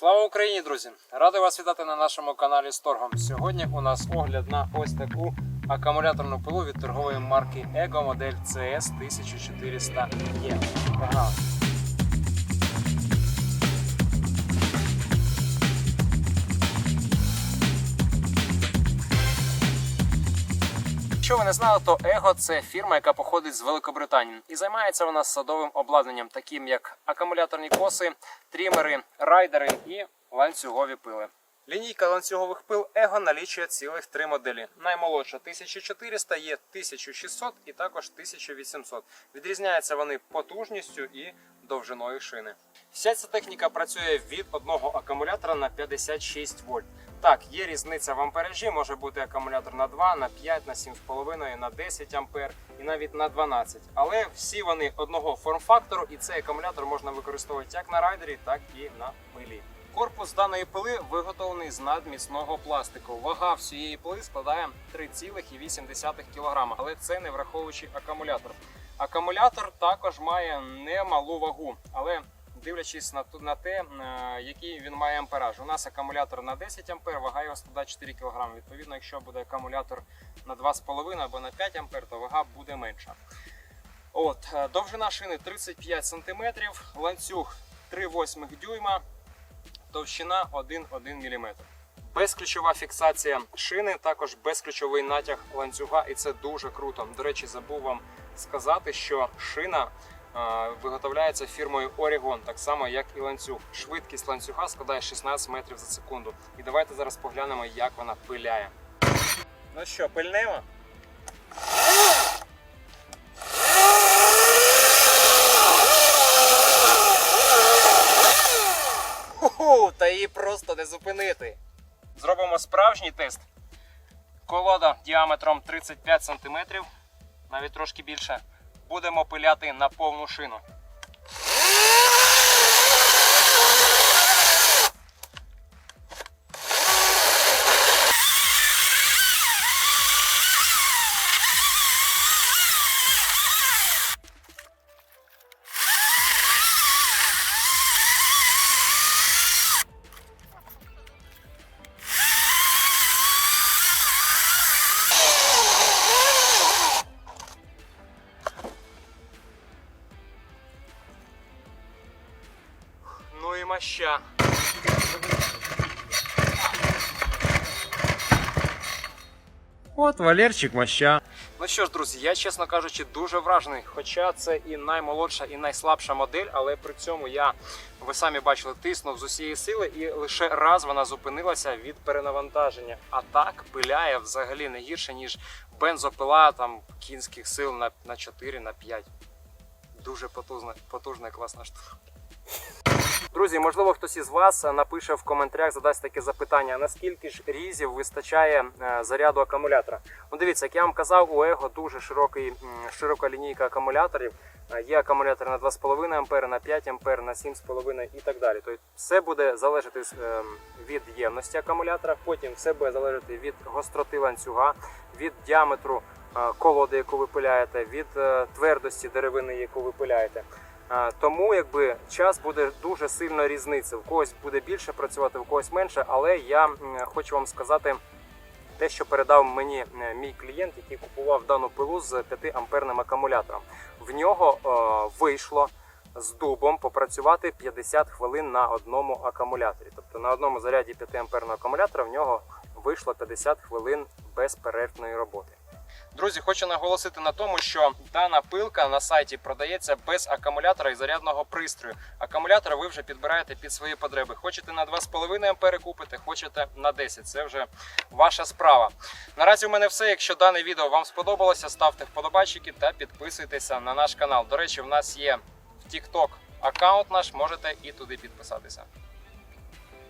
Слава Україні, друзі! Радий вас вітати на нашому каналі з торгом. Сьогодні у нас огляд на ось таку акумуляторну пилу від торгової марки Ego модель CS 1400E. Погнали! Якщо ви не знали, то Ego це фірма, яка походить з Великобританії, і займається вона садовим обладнанням, таким як акумуляторні коси, трімери, райдери і ланцюгові пили. Лінійка ланцюгових пил Ego налічує цілих три моделі. Наймолодша 1400, є 1600 і також 1800. Відрізняються вони потужністю і довжиною шини. Вся ця техніка працює від одного акумулятора на 56 вольт. Так, є різниця в амперажі, може бути акумулятор на 2, на 5, на 7,5, на 10 ампер і навіть на 12. Але всі вони одного форм-фактору, і цей акумулятор можна використовувати як на райдері, так і на пилі. Корпус даної пили виготовлений з надміцного пластику. Вага всієї пили складає 3,8 кг, але це не враховуючи акумулятор. Акумулятор також має немалу вагу, але дивлячись на, на те, е, який він має ампераж. У нас акумулятор на 10 ампер, вага його складає 4 кг. Відповідно, якщо буде акумулятор на 2,5 або на 5 ампер, то вага буде менша. От, е, довжина шини 35 см, ланцюг 3,8 дюйма, товщина 1,1 мм. Безключова фіксація шини, також безключовий натяг ланцюга, і це дуже круто. До речі, забув вам сказати, що шина виготовляється фірмою Oregon, так само як і ланцюг. Швидкість ланцюга складає 16 метрів за секунду. І давайте зараз поглянемо, як вона пиляє. Ну що, пильнемо? Та її просто не зупинити. Зробимо справжній тест. Колода діаметром 35 см, навіть трошки більше. Будемо пиляти на повну шину. Маща. От Валерчик маща. Ну що ж, друзі, я чесно кажучи, дуже вражений. Хоча це і наймолодша, і найслабша модель, але при цьому я, ви самі бачили, тиснув з усієї сили, і лише раз вона зупинилася від перенавантаження. А так пиляє взагалі не гірше, ніж бензопила там кінських сил на, на 4, на 5. Дуже потужна, потужна і класна штука. Друзі, можливо, хтось із вас напише в коментарях, задасть таке запитання: наскільки ж різів вистачає е, заряду акумулятора? Ну, дивіться, як я вам казав, у Его дуже широкий, широка лінійка акумуляторів. Е, Є акумулятор на 2,5 ампер, на 5 ампер, на 7,5 і так далі. Тобто все буде залежати ем, від ємності акумулятора, потім все буде залежати від гостроти ланцюга, від діаметру е, колоди, яку ви пиляєте, від твердості деревини, яку ви пиляєте. Тому якби час буде дуже сильно різниця. В когось буде більше працювати, в когось менше. Але я хочу вам сказати те, що передав мені е, мій клієнт, який купував дану пилу з 5 амперним акумулятором. В нього вийшло з дубом попрацювати 50 хвилин на одному акумуляторі. Тобто на одному заряді 5 амперного акумулятора в нього вийшло 50 хвилин безперервної роботи. Друзі, хочу наголосити на тому, що дана пилка на сайті продається без акумулятора і зарядного пристрою. Акумулятор ви вже підбираєте під свої потреби. Хочете на 2,5 ампери купити, хочете на 10. Це вже ваша справа. Наразі у мене все. Якщо дане відео вам сподобалося, ставте вподобайчики та підписуйтеся на наш канал. До речі, в нас є в TikTok аккаунт наш, можете і туди підписатися.